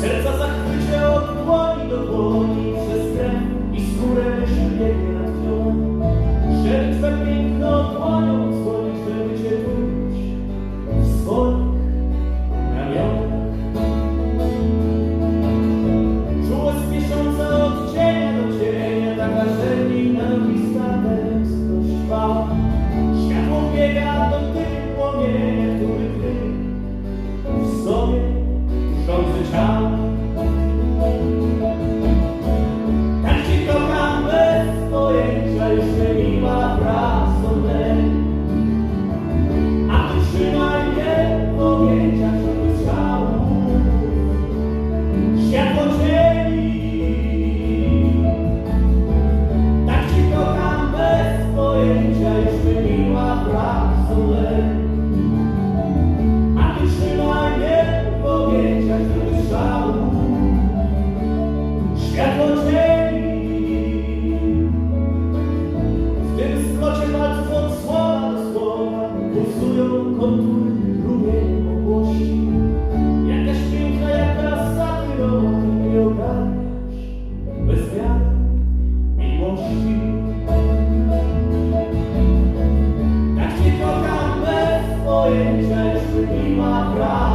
Serca zachwycie od dłoni do dłoni przez krew i skórę myśl biegnie nad krwią. Szereg piękno dłoni my bride.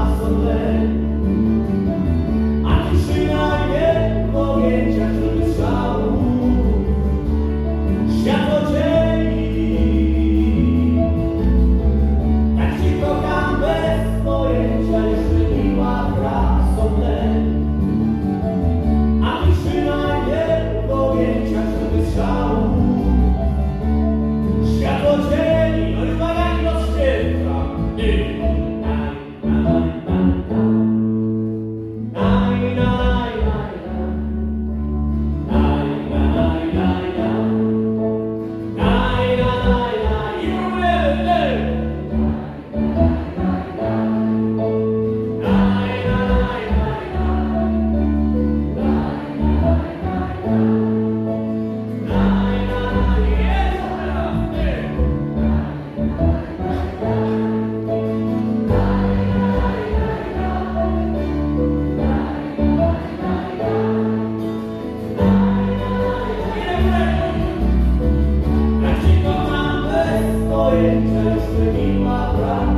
Twoje czerstwe my brak